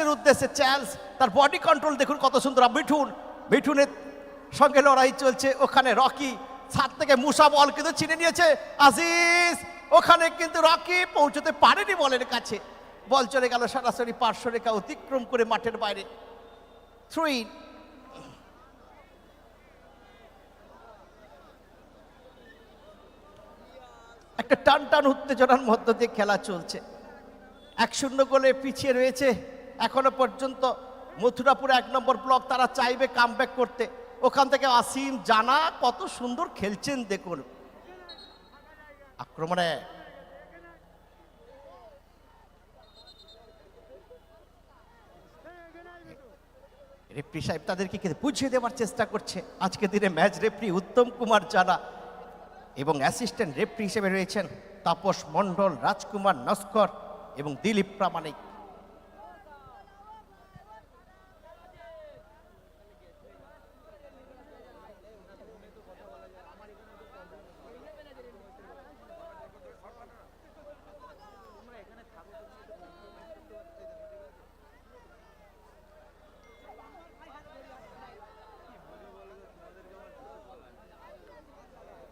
চ্যালসের উদ্দেশ্যে চ্যালস তার body control দেখুন কত সুন্দর। মিঠুন, মিঠুনের সঙ্গে লড়াই চলছে ওখানে রকি ছাদ থেকে মুসা বল কিন্তু চিনে নিয়েছে। আজিজ, ওখানে কিন্তু রকি পৌঁছতে পারেনি বলের কাছে। বল চলে গেল সরাসরি পার্শ্ব রেখা অতিক্রম করে মাঠের বাইরে। থ্রুই একটা টান টান উত্তেজনার মধ্য দিয়ে খেলা চলছে। এক শূন্য গোলে পিছিয়ে রয়েছে এখনও পর্যন্ত মথুরাপুর এক নম্বর ব্লক তারা চাইবে কাম করতে। ওখান থেকে আসিম জানা কত সুন্দর খেলছেন দেখুন। আক্রমণে। রেফরি সাহেব তাদেরকে বুঝিয়ে দেওয়ার চেষ্টা করছে? আজকে দিনে ম্যাচ রেফরি উত্তম কুমার জানা এবং অ্যাসিস্ট্যান্ট রেফরি হিসেবে রয়েছেন তাপস মণ্ডল, রাজকুমার নস্কর এবং দিলীপ প্রামাণিক।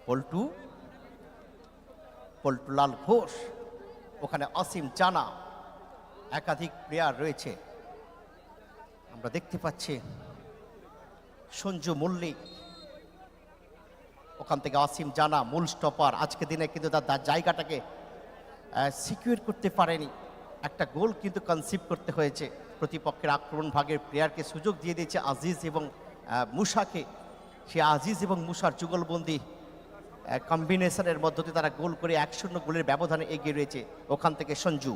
পল্টু পল্টুলাল ঘোষ, ওখানে অসীম জানা একাধিক প্লেয়ার রয়েছে। আমরা দেখতে পাচ্ছি সঞ্জু মল্লিক, ওখান থেকে অসীম জানা মূল স্টপার আজকে দিনে কিন্তু তার জায়গাটাকে সিকিউর করতে পারেনি। একটা গোল কিন্তু কনসিভ করতে হয়েছে। প্রতিপক্ষের আক্রমণ ভাগের প্লেয়ারকে সুযোগ দিয়ে দিয়েছে আজিজ এবং মুসাকে। সে আজিজ এবং মুসার যুগলবন্দি কম্বিনেশনের মধ্য দিয়ে তারা গোল করে এক শূন্য গোলের ব্যবধানে এগিয়ে রয়েছে ওখান থেকে সঞ্জু।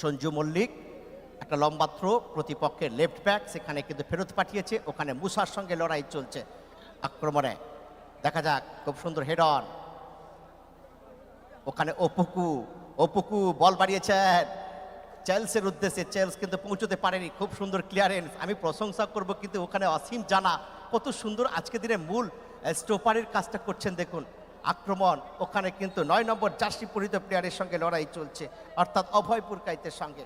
সঞ্জু মল্লিক, একটা লম্বা থ্রো প্রতিপক্ষের লেফট ব্যাক সেখানে কিন্তু ফেরত পাঠিয়েছে, ওখানে মুসার সঙ্গে লড়াই চলছে আক্রমণে। দেখা যাক, খুব সুন্দর হেড অন ওখানে অপুকু অপুকু বল বাড়িয়েছেন চেলসের উদ্দেশ্যে চেলস কিন্তু পৌঁছতে পারেনি, খুব সুন্দর ক্লিয়ারেন্স আমি প্রশংসা করব কিন্তু ওখানে অসীম জানা, কত সুন্দর আজকে দিনে মূল স্টোপারের কাজটা করছেন, দেখুন, আক্রমণ ওখানে কিন্তু নয় নম্বর জার্সি পরিহিত প্লেয়ারের সঙ্গে লড়াই চলছে। অর্থাৎ অভয়পুর কাইতের সঙ্গে।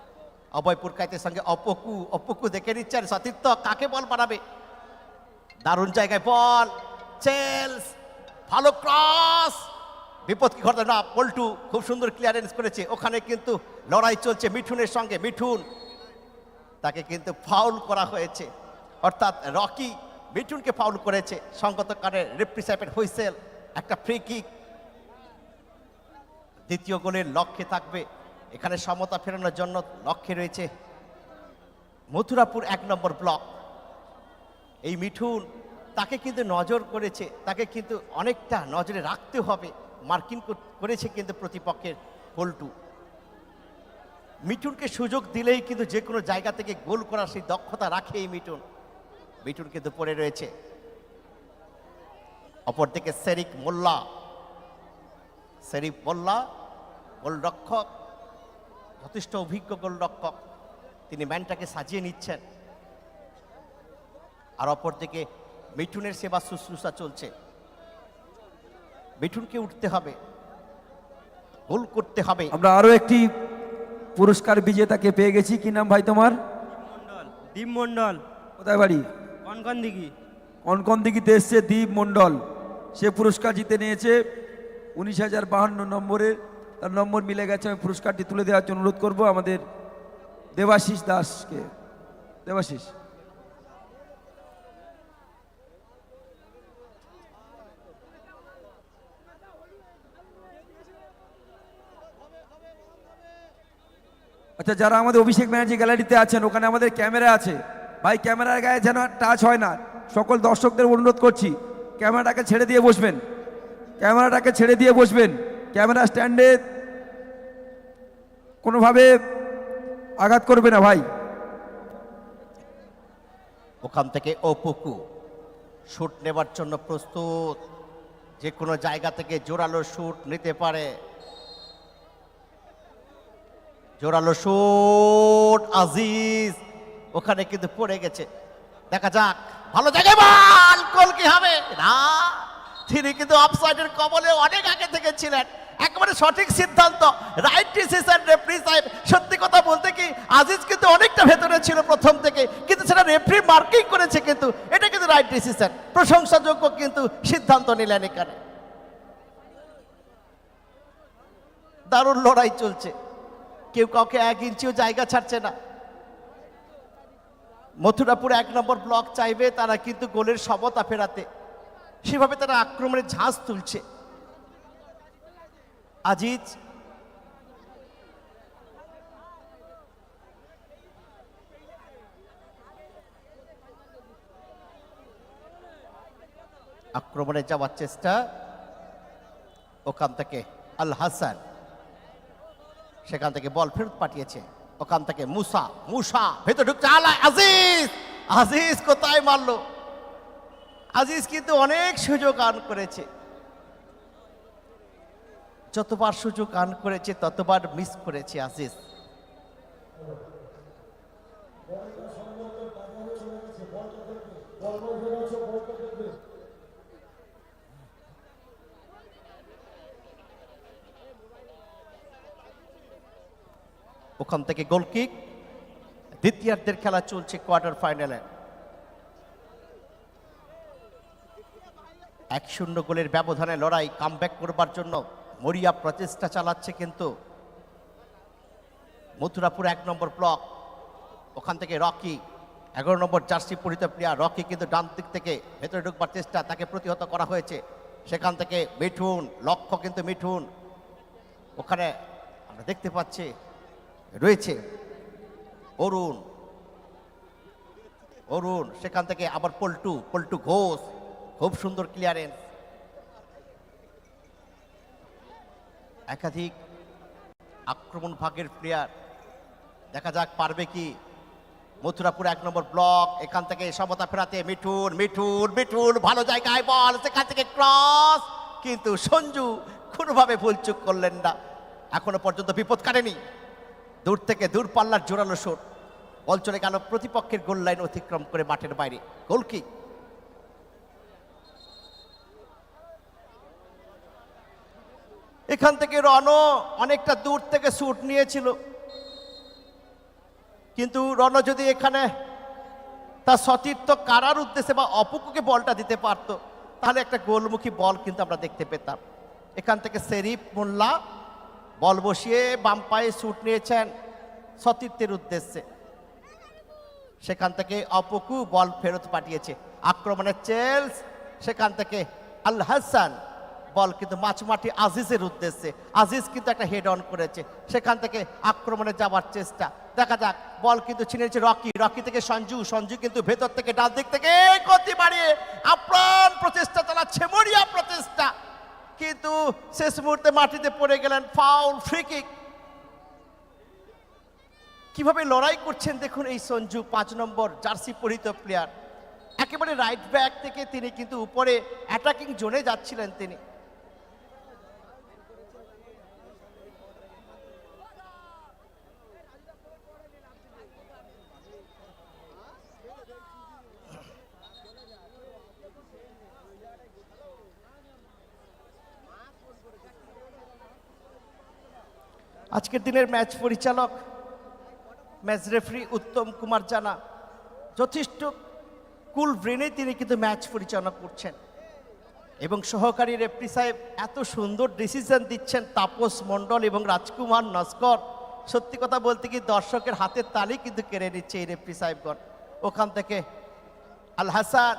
অভয়পুর কাইতের সঙ্গে অপকু অপকু দেখে নিচ্ছেন সতীর্থ কাকে বল বাড়াবে? দারুণ জায়গায় বল, চেলস, ভালো ক্রস বিপদ কি ঘটে না পল্টু খুব সুন্দর ক্লিয়ারেন্স করেছে। ওখানে কিন্তু লড়াই চলছে মিঠুনের সঙ্গে, মিঠুন। তাকে কিন্তু ফাউল করা হয়েছে। অর্থাৎ রকি মিঠুনকে ফাউল করেছে। সঙ্গত রেফরি সাহেবের হুইসেল, একটা ফ্রি কিক দ্বিতীয় গোলের লক্ষ্যে থাকবে। এখানে সমতা ফেরানোর জন্য লক্ষ্যে রয়েছে মথুরাপুর এক নম্বর ব্লক এই মিঠুন তাকে কিন্তু নজর করেছে, তাকে কিন্তু অনেকটা নজরে রাখতে হবে। মার্কিং কর- করেছে কিন্তু প্রতিপক্ষের পল্টু মিঠুনকে সুযোগ দিলেই কিন্তু যে কোনো জায়গা থেকে গোল করার সেই দক্ষতা রাখে এই মিঠুন। মিঠুন কিন্তু পড়ে রয়েছে। অপরদিকে শেরিক মোল্লা। শেরিফ মোল্লা গোলরক্ষক যথেষ্ট অভিজ্ঞ গোলরক্ষক। তিনি ম্যানটাকে সাজিয়ে নিচ্ছেন। আর অপরদিকে মিঠুনের সেবা শুশ্রূষা চলছে। মিঠুনকে উঠতে হবে। গোল করতে হবে। আমরা আরও একটি পুরস্কার বিজেতাকে পেয়ে গেছি। কি নাম ভাই তোমার? মন্ডল। দীপ মন্ডল। কোথায় বাড়ি? কনকন দিঘি কনকন দিঘিতে এসছে দীপ মণ্ডল। সে পুরস্কার জিতে নিয়েছে। উনিশ হাজার বাহান্ন নম্বরের তার নম্বর মিলে গেছে। আমি পুরস্কারটি তুলে দেওয়ার জন্য অনুরোধ করব আমাদের দেবাশিস দাসকে। দেবাশিস। আচ্ছা যারা আমাদের অভিষেক ব্যানার্জি গ্যালারিতে আছেন, ওখানে আমাদের ক্যামেরা আছে। ভাই, ক্যামেরার গায়ে যেন টাচ হয় না। সকল দর্শকদের অনুরোধ করছি, ক্যামেরাটাকে ছেড়ে দিয়ে বসবেন। ক্যামেরাটাকে ছেড়ে দিয়ে বসবেন। ক্যামেরা স্ট্যান্ডে কোনোভাবে আঘাত করবে না ভাই। ওখান থেকে অপুকু শুট নেবার জন্য প্রস্তুত। যে কোনো জায়গা থেকে জোরালো শুট নিতে পারে। জোরালো শুট আজিজ। ওখানে কিন্তু পড়ে গেছে। দেখা যাক, ভালো জায়গায় বল, গোল কি হবে? না, তিনি কিন্তু অফসাইডের কবলে অনেক আগে থেকে ছিলেন। একেবারে সঠিক সিদ্ধান্ত রাইট ডিসিশন রেফরি সাহেব, সত্যি কথা বলতে কি, আজিজ কিন্তু অনেকটা ভেতরে ছিল প্রথম থেকে, কিন্তু সেটা রেফরি মার্কিং করেছে কিন্তু, এটা কিন্তু রাইট ডিসিশন প্রশংসাযোগ্য কিন্তু সিদ্ধান্ত নিলেন এখানে। দারুণ লড়াই চলছে। কেউ কাউকে এক ইঞ্চিও জায়গা ছাড়ছে না। মথুরাপুর এক নম্বর ব্লক চাইবে, তারা কিন্তু গোলের সমতা ফেরাতে। সেভাবে তারা আক্রমণের ঝাঁজ তুলছে। আজিজ, আক্রমণে যাওয়ার চেষ্টা ওখান থেকে আল হাসান। সেখান থেকে বল ফেরত পাঠিয়েছে। ওখান থেকে মুসা মুসা, ভেতর ঢুকছে আলা আজিজ! আজিজ কোথায় মারলো? আজিজ কিন্তু অনেক সুযোগ আন করেছে। যতবার সুযোগ আন করেছে, ততবার মিস করেছে আজিজ। ওখান থেকে গোলকিক দ্বিতীয়ার্ধের খেলা চলছে কোয়ার্টার ফাইনালে এক শূন্য গোলের ব্যবধানে লড়াই কামব্যাক করবার জন্য মরিয়া প্রচেষ্টা চালাচ্ছে কিন্তু। মথুরাপুর এক নম্বর ব্লক ওখান থেকে রকি, এগারো নম্বর জার্সি পরিহিত প্লেয়ার রকি কিন্তু ডান দিক থেকে ভেতরে ঢুকবার চেষ্টা তাকে প্রতিহত করা হয়েছে। সেখান থেকে মিঠুন, লক্ষ্য কিন্তু মিঠুন। ওখানে আমরা দেখতে পাচ্ছি রয়েছে। অরুণ। অরুণ, সেখান থেকে আবার পল্টু পল্টু ঘোষ, খুব সুন্দর ক্লিয়ারেন্স একাধিক আক্রমণ ভাগের প্লেয়ার দেখা যাক পারবে কি। মথুরাপুর এক নম্বর ব্লক এখান থেকে সমতা ফেরাতে মিঠুন মিঠুন মিঠুন, ভালো জায়গায় বল, সেখান থেকে ক্রস কিন্তু সঞ্জু কোনোভাবে ভুলচুক করলেন না। এখনও পর্যন্ত বিপদ কাটেনি। দূর থেকে দূর পাল্লার জোরালো শোট। বল চলে গেল প্রতিপক্ষের গোল লাইন অতিক্রম করে মাঠের বাইরে। গোলকিক এখান থেকে রণ অনেকটা দূর থেকে শুট নিয়েছিল। কিন্তু রণ যদি এখানে তার সতীর্থ কারার উদ্দেশ্যে বা অপুকুকে বলটা দিতে পারতো, তাহলে একটা গোলমুখী বল কিন্তু আমরা দেখতে পেতাম। এখান থেকে শেরিফ মোল্লা বল বসিয়ে বাম পায়ে শুট নিয়েছেন সতীর্থের উদ্দেশ্যে। সেখান থেকে অপকু বল ফেরত পাঠিয়েছে। আক্রমণের চেলস, সেখান থেকে আল হাসান। বল কিন্তু মাঝমাঠি আজিজের উদ্দেশ্যে। আজিজ কিন্তু একটা হেড অন করেছে। সেখান থেকে আক্রমণে যাওয়ার চেষ্টা। দেখা যাক, বল কিন্তু ছিনেছে রকি। রকি থেকে সঞ্জু। সঞ্জু কিন্তু ভেতর থেকে ডান দিক থেকে গতি বাড়িয়ে আপ্রাণ প্রচেষ্টা চালাচ্ছে, মরিয়া প্রচেষ্টা। কিন্তু শেষ মুহূর্তে মাটিতে পড়ে গেলেন ফাউল ফ্রিকিক কীভাবে লড়াই করছেন দেখুন এই সঞ্জু, পাঁচ নম্বর জার্সি পরিহিত প্লেয়ার একেবারে রাইট ব্যাক থেকে তিনি কিন্তু উপরে অ্যাটাকিং জোনে যাচ্ছিলেন তিনি। আজকের দিনের ম্যাচ পরিচালক, ম্যাচ রেফারি উত্তম কুমার জানা। যথেষ্ট কুল ব্রেনে তিনি কিন্তু ম্যাচ পরিচালনা করছেন। এবং সহকারী রেফরি সাহেব এত সুন্দর ডিসিশন দিচ্ছেন তাপস মণ্ডল এবং রাজকুমার নস্কর। সত্যি কথা বলতে কি দর্শকের হাতের তালি কিন্তু কেড়ে নিচ্ছে এই রেফরি সাহেবগণ। ওখান থেকে আল হাসান,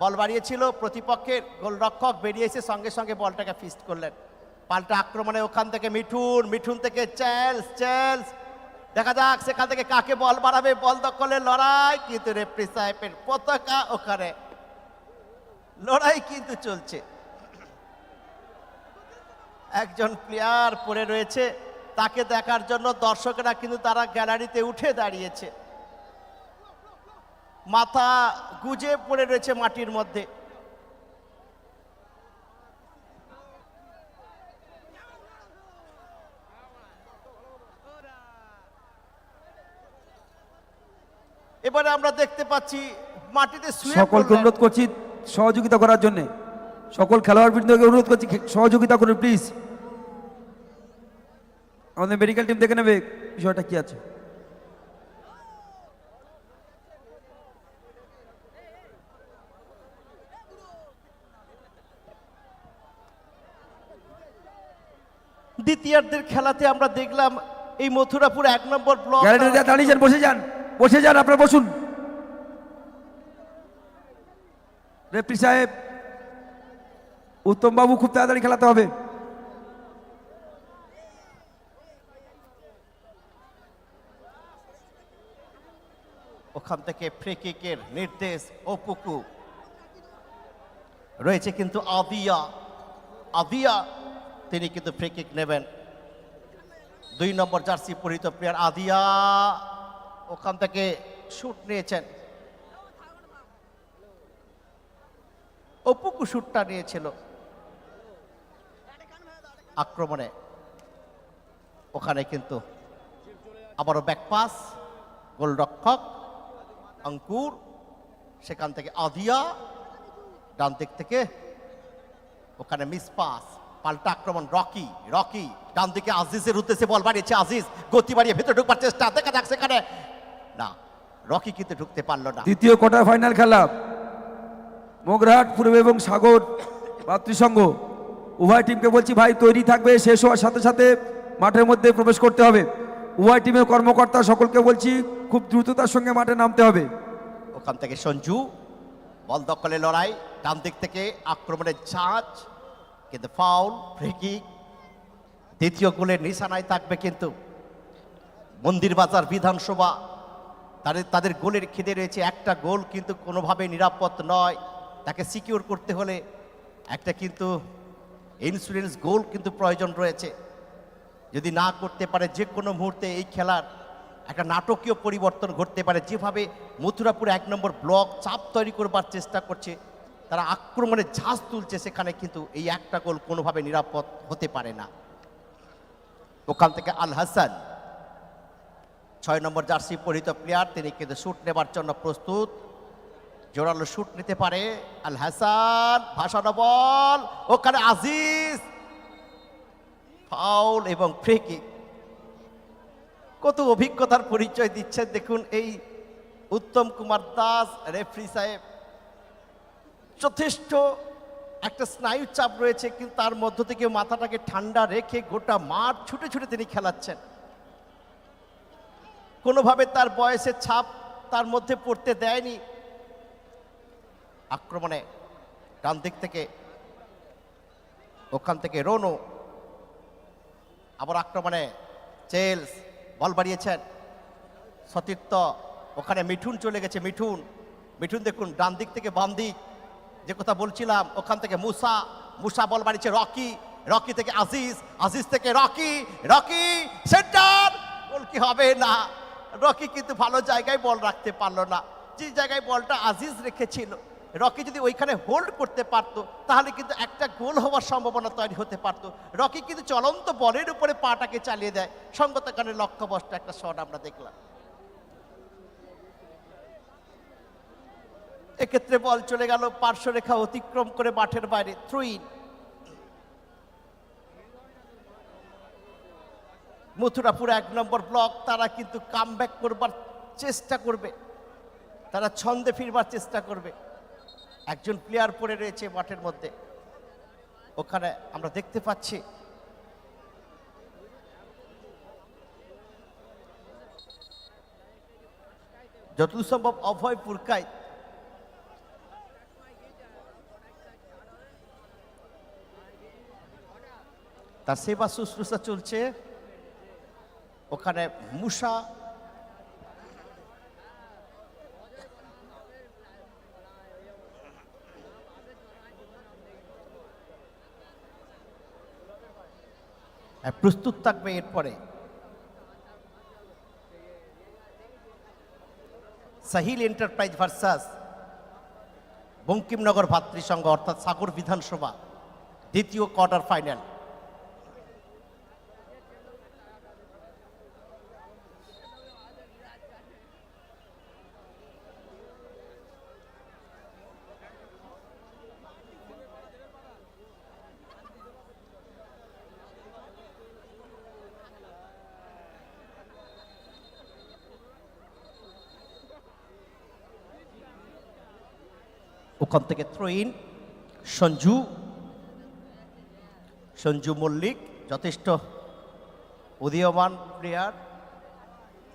বল বাড়িয়েছিল প্রতিপক্ষের। গোলরক্ষক বেরিয়ে এসে সঙ্গে সঙ্গে বলটাকে ফিস্ট করলেন। পাল্টা আক্রমণে ওখান থেকে মিঠুন মিঠুন থেকে চ্যালস চ্যালস দেখা যাক সেখান থেকে কাকে বল বাড়াবে, বল দখলের লড়াই কিন্তু রেফরি সাহেবের পতাকা ওখানে। লড়াই কিন্তু চলছে। একজন প্লেয়ার পড়ে রয়েছে, তাকে দেখার জন্য দর্শকেরা কিন্তু তারা গ্যালারিতে উঠে দাঁড়িয়েছে। মাথা গুজে পড়ে রয়েছে মাটির মধ্যে। এবারে আমরা দেখতে পাচ্ছি মাটিতে সকলকে অনুরোধ করছি সহযোগিতা করার জন্য। সকল খেলোয়াড় বৃন্দকে অনুরোধ করছি সহযোগিতা করুন প্লিজ আমাদের মেডিকেল টিম দেখে নেবে বিষয়টা কি আছে। দ্বিতীয়ার্ধের খেলাতে আমরা দেখলাম এই মথুরাপুর এক নম্বর ব্লক দাঁড়িয়ে যান বসে যান। বসে যান, আপনারা বসুন। রেফরি সাহেব উত্তম বাবু খুব তাড়াতাড়ি খেলাতে হবে। ওখান থেকে ফ্রি কিকের নির্দেশ অপুকু রয়েছে কিন্তু আদিয়া। আদিয়া, তিনি কিন্তু ফ্রি কিক নেবেন। দুই নম্বর জার্সি পরিহিত প্লেয়ার আদিয়া। ওখান থেকে শুট নিয়েছেন। অপুকু শুটটা নিয়েছিল আক্রমণে। ওখানে কিন্তু আবারও ব্যাকপাস গোলরক্ষক, অঙ্কুর, সেখান থেকে আদিয়া, ডান দিক থেকে ওখানে মিস পাস পাল্টা আক্রমণ, রকি রকি, ডান দিকে আজিজের উদ্দেশ্যে বল বাড়িয়েছে আজিজ, গতি বাড়িয়ে ভেতরে ঢুকবার চেষ্টা, দেখা যাক সেখানে না। রকি কিন্তু ঢুকতে পারল না। দ্বিতীয় কোয়ার্টার ফাইনাল খেলা। মোগরাহাট পূর্ব এবং সাগর ভাতৃসংঘ উভয় টিমকে বলছি ভাই তৈরি থাকবে শেষ হওয়ার সাথে সাথে মাঠের মধ্যে প্রবেশ করতে হবে। উভয় টিমের কর্মকর্তা সকলকে বলছি খুব দ্রুততার সঙ্গে মাঠে নামতে হবে। ওখান থেকে সঞ্জু বল দখলে লড়াই ডান দিক থেকে আক্রমণের ঝাঁজ কিন্তু ফাউল ফ্রিকিক দ্বিতীয় গোলের নিশানায় থাকবে কিন্তু মন্দির বাজার বিধানসভা। তাদের তাদের গোলের খিদে রয়েছে একটা গোল, কিন্তু কোনোভাবে নিরাপদ নয়। তাকে সিকিউর করতে হলে একটা কিন্তু ইন্স্যুরেন্স গোল কিন্তু প্রয়োজন রয়েছে। যদি না করতে পারে যে কোনো মুহূর্তে এই খেলার একটা নাটকীয় পরিবর্তন ঘটতে পারে। যেভাবে মথুরাপুর এক নম্বর ব্লক চাপ তৈরি করবার চেষ্টা করছে, তারা আক্রমণে ঝাঁজ তুলছে, সেখানে কিন্তু এই একটা গোল কোনোভাবে নিরাপদ হতে পারে না। ওখান থেকে আল হাসান। ছয় নম্বর জার্সি পরিহিত প্লেয়ার, তিনি কিন্তু শ্যুট নেবার জন্য প্রস্তুত। জোরালো শ্যুট নিতে পারে আল হাসান, ভাসানো বল, ওখানে আজিজ। ফাউল এবং ফ্রি কিক কত অভিজ্ঞতার পরিচয় দিচ্ছেন দেখুন এই উত্তম কুমার দাস রেফরি সাহেব। যথেষ্ট একটা স্নায়ু চাপ রয়েছে, কিন্তু তার মধ্য থেকে মাথাটাকে ঠান্ডা রেখে গোটা মাঠ ছুটে ছুটে তিনি খেলাচ্ছেন। কোনোভাবে তার বয়সের ছাপ তার মধ্যে পড়তে দেয়নি। আক্রমণে ডান দিক থেকে, ওখান থেকে রোনো, আবার আক্রমণে চেলস, বল বাড়িয়েছেন। সতীর্থ, ওখানে মিঠুন চলে গেছে, মিঠুন। মিঠুন দেখুন, ডান দিক থেকে বাম দিক, যে কথা বলছিলাম, ওখান থেকে মুসা মুসা বল বাড়িয়েছে রকি রকি থেকে আজিজ আজিজ থেকে রকি রকি, সেন্টার! বল কি হবে না? রকি কিন্তু ভালো জায়গায় বল রাখতে পারল না। যে জায়গায় বলটা আজিজ রেখেছিল, রকি যদি ওইখানে হোল্ড করতে পারতো, তাহলে কিন্তু একটা গোল হওয়ার সম্ভাবনা তৈরি হতে পারতো। রকি কিন্তু চলন্ত বলের উপরে পাটাকে চালিয়ে দেয়। সঙ্গত কারণে লক্ষ্যবস্ত একটা শট আমরা দেখলাম। এক্ষেত্রে বল চলে গেল পার্শ্বরেখা অতিক্রম করে মাঠের বাইরে থ্রুইন মথুরাপুর এক নম্বর ব্লক, তারা কিন্তু কাম করবার চেষ্টা করবে। তারা ছন্দে ফিরবার চেষ্টা করবে। একজন প্লেয়ার পড়ে রয়েছে মাঠের মধ্যে। ওখানে আমরা দেখতে পাচ্ছি। যতদূর সম্ভব অভয় পুরকায় তার সেবা শুশ্রূষা চলছে। ওখানে মুসা হ্যাঁ, প্রস্তুত থাকবে এরপরে। সাহিল এন্টারপ্রাইজ ভার্সাস বঙ্কিমনগর ভাতৃসংঘ অর্থাৎ সাগর বিধানসভা দ্বিতীয় কোয়ার্টার ফাইনাল। ওখান থেকে থ্রোইন সঞ্জু সঞ্জু মল্লিক, যথেষ্ট উদীয়মান প্লেয়ার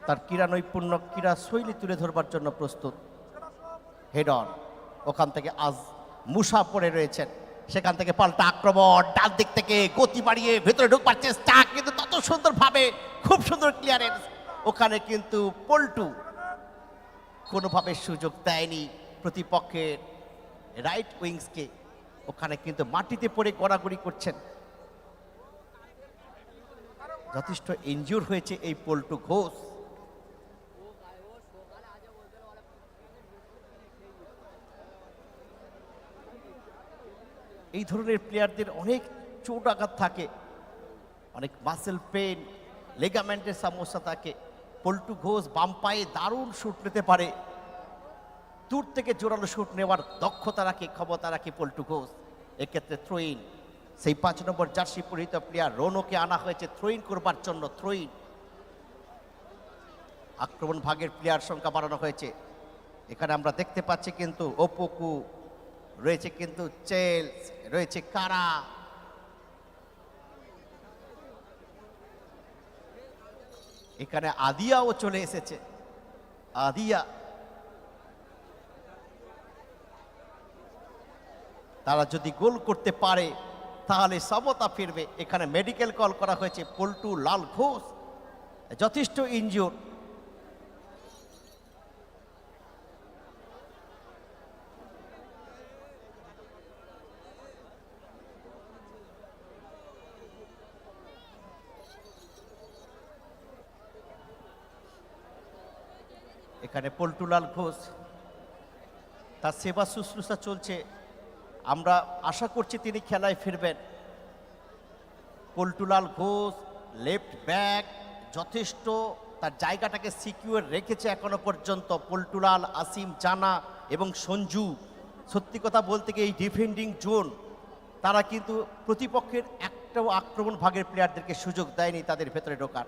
তার ক্রীড়া নৈপুণ্য ক্রীড়া শৈলী তুলে ধরবার জন্য প্রস্তুত হেড অন ওখান থেকে আজ মুসা পড়ে রয়েছেন। সেখান থেকে পাল্টা আক্রমণ, ডান দিক থেকে গতি বাড়িয়ে ভেতরে ঢুকবার চেষ্টা, কিন্তু তত সুন্দরভাবে, খুব সুন্দর ক্লিয়ারেন্স ওখানে কিন্তু পল্টু কোনোভাবে সুযোগ দেয়নি প্রতিপক্ষের। রাইট উইংসকে ওখানে কিন্তু মাটিতে পড়ে গড়াগড়ি করছেন। যথেষ্ট ইনজুর হয়েছে এই পল্টু ঘোষ। এই ধরনের প্লেয়ারদের অনেক চোট আঘাত থাকে। অনেক মাসেল পেন লেগামেন্টের সমস্যা থাকে। পল্টু ঘোষ বাম পায়ে দারুণ শুট নিতে পারে। দূর থেকে জোরালো শুট নেওয়ার দক্ষতা রাখে, ক্ষমতা রাখে পল্টু ঘোষ। এক্ষেত্রে থ্রোইন সেই পাঁচ নম্বর জার্সি পরিহিত প্লেয়ার রোনোকে আনা হয়েছে থ্রোইন করবার জন্য থ্রোইন আক্রমণ ভাগের প্লেয়ার সংখ্যা বাড়ানো হয়েছে। এখানে আমরা দেখতে পাচ্ছি কিন্তু ওপোকু রয়েছে কিন্তু চেলস, রয়েছে কারা? এখানে আদিয়াও চলে এসেছে। আদিয়া তারা যদি গোল করতে পারে, তাহলে সমতা ফিরবে। এখানে মেডিকেল কল করা হয়েছে, পল্টু লাল ঘোষ, যথেষ্ট ইনজুর এখানে পল্টুলাল ঘোষ, তার সেবা শুশ্রূষা চলছে। আমরা আশা করছি তিনি খেলায় ফিরবেন। পল্টুলাল ঘোষ লেফট ব্যাক যথেষ্ট, তার জায়গাটাকে সিকিউর রেখেছে এখনও পর্যন্ত পল্টুলাল, আসিম জানা এবং সঞ্জু। সত্যি কথা বলতে গিয়ে এই ডিফেন্ডিং জোন তারা কিন্তু প্রতিপক্ষের একটাও আক্রমণ ভাগের প্লেয়ারদেরকে সুযোগ দেয়নি তাদের ভেতরে ঢোকার।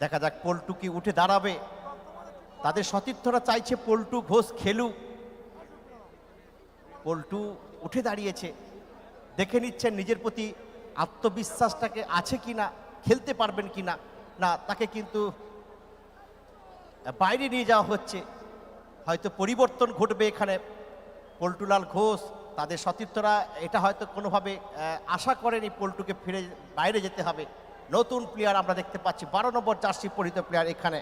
দেখা যাক পল্টু কি উঠে দাঁড়াবে। তাদের সতীর্থরা চাইছে পল্টু, ঘোষ খেলুক। পল্টু উঠে দাঁড়িয়েছে। দেখে নিচ্ছেন নিজের প্রতি আত্মবিশ্বাসটাকে আছে কি না খেলতে পারবেন কি না না তাকে কিন্তু বাইরে নিয়ে যাওয়া হচ্ছে। হয়তো পরিবর্তন ঘটবে এখানে। পল্টুলাল ঘোষ, তাদের সতীর্থরা এটা হয়তো কোনোভাবে আশা করেনি পল্টুকে ফিরে বাইরে যেতে হবে। নতুন প্লেয়ার আমরা দেখতে পাচ্ছি। বারো নম্বর জার্সি পরিহিত প্লেয়ার এখানে।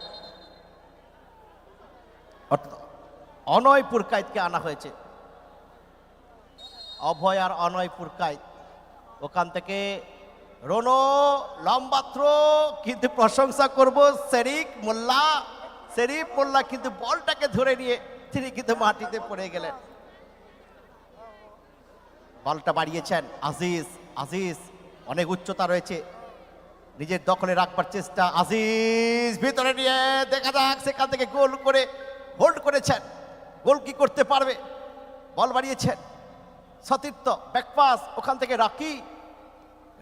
অনয় পুরকাইতকে আনা হয়েছে। অভয় আর অনয় পুরকাইত। ওখান থেকে রোনো, লম্বা থ্রো কিন্তু প্রশংসা করব শেরিক মোল্লা। শেরিফ মোল্লা কিন্তু বলটাকে ধরে নিয়ে তিনি কিন্তু মাটিতে পড়ে গেলেন। বলটা বাড়িয়েছেন। আজিজ আজিজ, অনেক উচ্চতা রয়েছে। নিজের দখলে রাখবার চেষ্টা আজিজ, ভিতরে নিয়ে দেখা যাক সেখান থেকে গোল করে হোল্ড করেছেন। গোল কি করতে পারবে? বল বাড়িয়েছেন। সতীর্থ ব্যাকপাস ওখান থেকে রকি।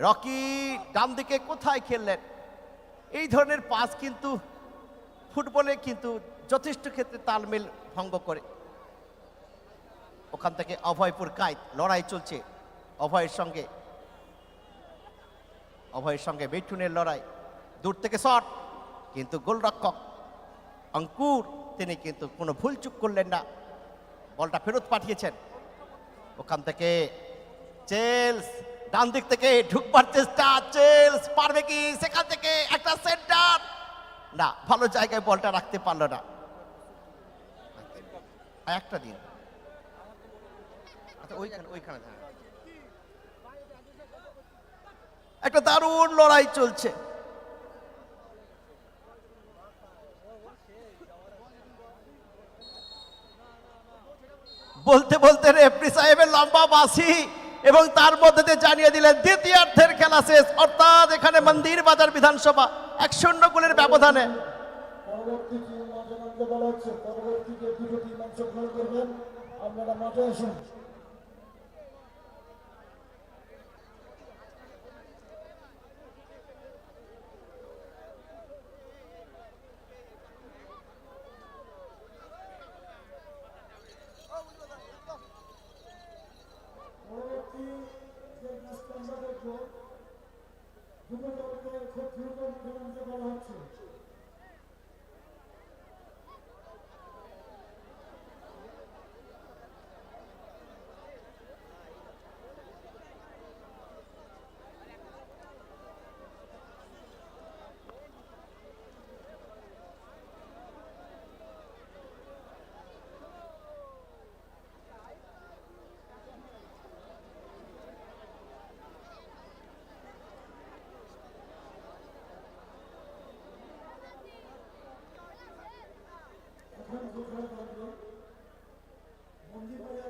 রকি ডান দিকে কোথায় খেললেন? এই ধরনের পাস কিন্তু ফুটবলে কিন্তু যথেষ্ট ক্ষেত্রে তালমেল ভঙ্গ করে। ওখান থেকে অভয়পুর কাইত লড়াই চলছে অভয়ের সঙ্গে। অভয়ের সঙ্গে মিঠুনের লড়াই। দূর থেকে শট, কিন্তু গোলরক্ষক অঙ্কুর, তিনি কিন্তু কোনো ভুল চুক করলেন না। বলটা ফেরত পাঠিয়েছেন। ওখান থেকে চেলস, ডান দিক থেকে ঢুকবার চেষ্টা, চেলস পারবে কি? সেখান থেকে একটা সেন্টার। না, ভালো জায়গায় বলটা রাখতে পারল না। একটা দিন। আচ্ছা ওইখানে ওইখানে হ্যাঁ। একটা দারুণ লড়াই চলছে। বলতে বলতে রেফরি সাহেবের লম্বা বাসি এবং তার মধ্যে দিয়ে জানিয়ে দিলেন, দ্বিতীয়ার্ধের খেলা শেষ। অর্থাৎ এখানে মন্দির বাজার বিধানসভা এক শূন্য গোলের ব্যবধানে। পরবর্তী মাঠে আসুন। জোর দুটো দলকে খুব দ্রুত নামতে বলা হচ্ছে এখন দুপুরে থাকবে মন্দিরবাজার ব্লক ভার্সেস রামঘাট পূর্ব দুটো দলকে মাঠে নামতে নগর